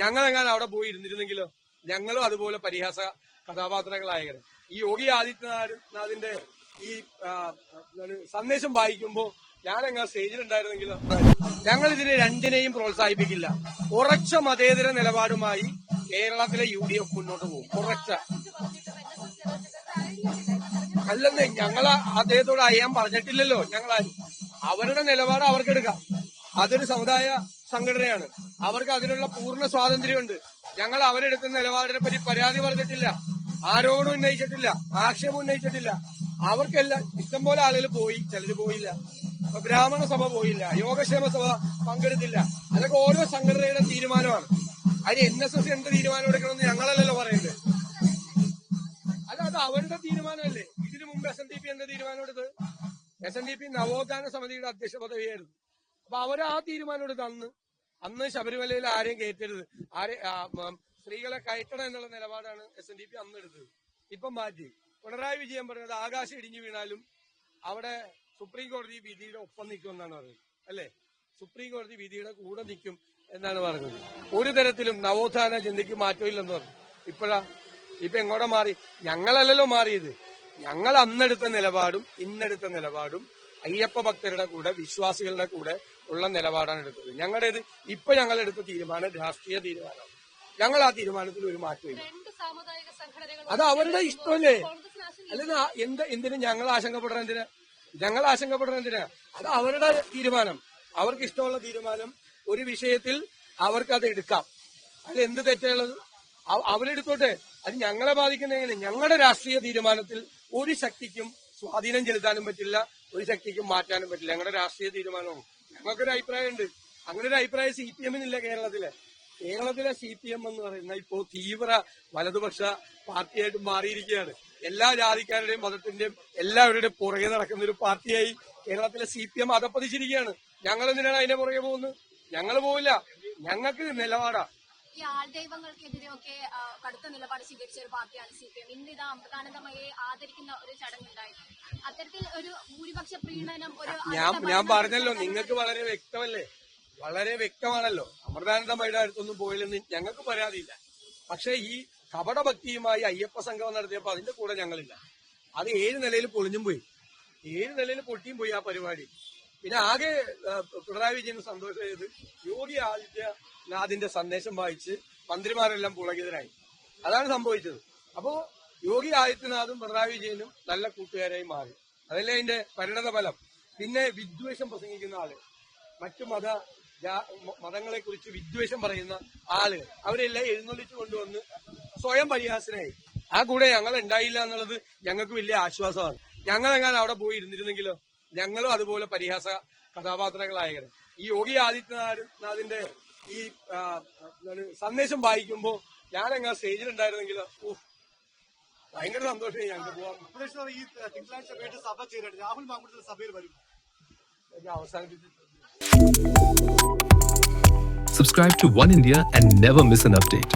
ഞങ്ങളെങ്ങാനും അവിടെ പോയി ഇരുന്നിരുന്നെങ്കിലോ? ഞങ്ങളും അതുപോലെ പരിഹാസ കഥാപാത്രങ്ങളായിരുന്നു ഈ യോഗി ആദിത്യനാഥിന്റെ ഈ സന്ദേശം വായിക്കുമ്പോ ഞാനെങ്ങാ സ്റ്റേജിലുണ്ടായിരുന്നെങ്കിലോ? ഞങ്ങൾ ഇതിനെ രണ്ടിനെയും പ്രോത്സാഹിപ്പിക്കില്ല. ഉറച്ച മതേതര നിലപാടുമായി കേരളത്തിലെ യു ഡി എഫ് മുന്നോട്ട് പോകും. ഉറച്ച. അല്ലെന്നേ ഞങ്ങൾ അദ്ദേഹത്തോട് അയ്യാൻ പറഞ്ഞിട്ടില്ലല്ലോ ഞങ്ങളാരും. അവരുടെ നിലപാട് അവർക്ക് എടുക്കാം അതൊരു സമുദായ സംഘടനയാണ്. അവർക്ക് അതിനുള്ള പൂർണ സ്വാതന്ത്ര്യമുണ്ട്. ഞങ്ങൾ അവരെടുക്കുന്ന നിലപാടിനെ പറ്റി പരാതി പറഞ്ഞിട്ടില്ല. ആരോടും ഉന്നയിച്ചിട്ടില്ല. ആക്ഷേപം ഉന്നയിച്ചിട്ടില്ല. അവർക്കെല്ലാം ഇഷ്ടംപോലെ ആളുകൾ പോയി ചിലര് പോയില്ല. ബ്രാഹ്മണ സഭ പോയില്ല യോഗക്ഷേമ സഭ പങ്കെടുത്തില്ല. അതൊക്കെ ഓരോ സംഘടനയുടെ തീരുമാനമാണ്. അതിന് എൻ എസ് എസ് എന്ത് തീരുമാനം എടുക്കണമെന്ന് ഞങ്ങളല്ലല്ലോ പറയുന്നത്. അല്ല അത് അവരുടെ തീരുമാനമല്ലേ? ഇതിനു മുമ്പ് എസ് എൻ ഡി പി എന്ത് തീരുമാനം എടുത്തത്? എസ് എൻ ഡി പി നവോത്ഥാന സമിതിയുടെ അധ്യക്ഷ പദവിയായിരുന്നു. അപ്പൊ അവർ ആ തീരുമാനം എടുത്ത് അന്ന് അന്ന് ശബരിമലയിൽ ആരെയും കയറ്റരുത്. ആരെ സ്ത്രീകളെ കയറ്റണം എന്നുള്ള നിലപാടാണ് എസ് എൻ ഡി പി അന്ന് എടുത്തത്. ഇപ്പം മാറ്റി. പിണറായി വിജയൻ പറഞ്ഞത് ആകാശം ഇടിഞ്ഞു വീണാലും അവിടെ സുപ്രീം കോടതി വിധിയുടെ ഒപ്പം നിൽക്കും എന്നാണ് പറഞ്ഞത് അല്ലേ? സുപ്രീം കോടതി വിധിയുടെ കൂടെ നിൽക്കും എന്നാണ് പറഞ്ഞത്. ഒരു തരത്തിലും നവോത്ഥാന ചിന്തയ്ക്ക് മാറ്റമില്ലെന്ന് പറഞ്ഞു. ഇപ്പോഴാ. ഇപ്പൊ എങ്ങോടെ മാറി? ഞങ്ങളല്ലല്ലോ മാറിയത്. ഞങ്ങൾ അന്നെടുത്ത നിലപാടും ഇന്നെടുത്ത നിലപാടും അയ്യപ്പ ഭക്തരുടെ കൂടെ വിശ്വാസികളുടെ കൂടെ ഉള്ള നിലപാടാണ് എടുത്തത്. ഞങ്ങളുടേത് ഇപ്പൊ ഞങ്ങൾ എടുത്ത തീരുമാനം രാഷ്ട്രീയ തീരുമാനമാണ് ഞങ്ങൾ ആ തീരുമാനത്തിൽ ഒരു മാറ്റമില്ല അത് അവരുടെ ഇഷ്ടമല്ലേ? അല്ല അല്ലെന്ന് എന്ത് എന്തിനു ഞങ്ങൾ ആശങ്കപ്പെടണം എന്തിനാ? ഞങ്ങൾ ആശങ്കപ്പെടണം എന്തിനാ? അത് അവരുടെ തീരുമാനം. അവർക്ക് ഇഷ്ടമുള്ള തീരുമാനം ഒരു വിഷയത്തിൽ അവർക്ക് അത് എടുക്കാം. അതിൽ എന്ത് തെറ്റുള്ളത്? അവ- അവരെടുത്തോട്ടെ. അത് ഞങ്ങളെ ബാധിക്കുന്നെങ്കിൽ ഞങ്ങളുടെ രാഷ്ട്രീയ തീരുമാനത്തിൽ ഒരു ശക്തിക്കും സ്വാധീനം ചെലുത്താനും പറ്റില്ല ഒരു ശക്തിക്കും മാറ്റാനും പറ്റില്ല. ഞങ്ങളുടെ രാഷ്ട്രീയ തീരുമാനവും ഞങ്ങൾക്കൊരു അഭിപ്രായമുണ്ട്. അങ്ങനെ ഒരു അഭിപ്രായം സി പി എമ്മിനില്ല കേരളത്തിലെ. കേരളത്തിലെ സി പി എം എന്ന് പറയുന്ന ഇപ്പോ തീവ്ര വലതുപക്ഷ പാർട്ടിയായിട്ട് മാറിയിരിക്കുകയാണ്. എല്ലാ ജാതിക്കാരുടെയും മതത്തിന്റെയും എല്ലാവരുടെയും പുറകെ നടക്കുന്ന ഒരു പാർട്ടിയായി കേരളത്തിലെ സി പി എം അതപ്പതിച്ചിരിക്കുകയാണ് ഞങ്ങൾ എന്തിനാണ് അതിന്റെ പുറകെ പോകുന്നത്? ഞങ്ങൾ പോവില്ല. ഞങ്ങൾക്ക് നിലപാടാ. ഈ ആൾദൈവങ്ങൾക്കെതിരെയൊക്കെ കടുത്ത നിലപാട് സ്വീകരിച്ച ഒരു പാർട്ടിയാണ് സി പി എം. അമൃതാനന്ദമയെ ആദരിക്കുന്ന ഒരു ചടങ്ങുണ്ടായി. അത്തരത്തിൽ ഒരു ഭൂരിപക്ഷ പ്രീണനം ഒരു ഞാൻ ഞാൻ പറഞ്ഞല്ലോ നിങ്ങൾക്ക് വളരെ വ്യക്തമല്ലേ? വളരെ വ്യക്തമാണല്ലോ. അമൃതാനന്ദമയുടെ അടുത്തൊന്നും പോയില്ലെന്ന് ഞങ്ങൾക്ക് പറയാതില്ല പക്ഷേ ഈ കപടഭക്തിയുമായി അയ്യപ്പ സംഗമം നടത്തിയപ്പോ അതിന്റെ കൂടെ ഞങ്ങളില്ല. അത് ഏഴ് നിലയിൽ പൊളിഞ്ഞും പോയി. ഏഴ് നിലയിൽ പൊട്ടിയും പോയി ആ പരിപാടി. പിന്നെ ആകെ പിണറായി വിജയന് സന്തോഷം ചെയ്ത് യോഗി ആദിത്യനാഥിന്റെ സന്ദേശം വായിച്ച് മന്ത്രിമാരെല്ലാം പുളകിതരായി അതാണ് സംഭവിച്ചത്. അപ്പോ യോഗി ആദിത്യനാഥും പിണറായി വിജയനും നല്ല കൂട്ടുകാരായി മാറി. അതല്ലേ അതിന്റെ പരിണത ഫലം പിന്നെ വിദ്വേഷം പ്രസംഗിക്കുന്ന ആൾ. മറ്റു മത മതങ്ങളെ കുറിച്ച് വിദ്വേഷം പറയുന്ന ആൾ. അവരെല്ലാം എഴുന്നള്ളിച്ചു കൊണ്ടുവന്ന് സ്വയം പരിഹാസനായി ആ കൂടെ ഞങ്ങൾ ഉണ്ടായില്ല എന്നുള്ളത് ഞങ്ങൾക്ക് വലിയ ആശ്വാസമാണ്. ഞങ്ങളെങ്ങാനും അവിടെ പോയി ഇരുന്നിരുന്നെങ്കിലോ ഞങ്ങളും അതുപോലെ പരിഹാസ കഥാപാത്രങ്ങളായിരുന്നു ഈ യോഗി ആദിത്യനാഥിന്റെ ഈ സന്ദേശം വായിക്കുമ്പോ ഞാനെങ്ങാ സ്റ്റേജിലുണ്ടായിരുന്നെങ്കിലോ ഭയങ്കര സന്തോഷമായി ഞങ്ങൾക്ക് പോവാം ഉപദേശം ഈ തിങ്കളാഴ്ച വേണ്ട സഭ ചേരട്ടെ. രാഹുൽ മാങ്കുട്ടത്തിൽ സഭയിൽ വരും. Subscribe to One India and never miss an update.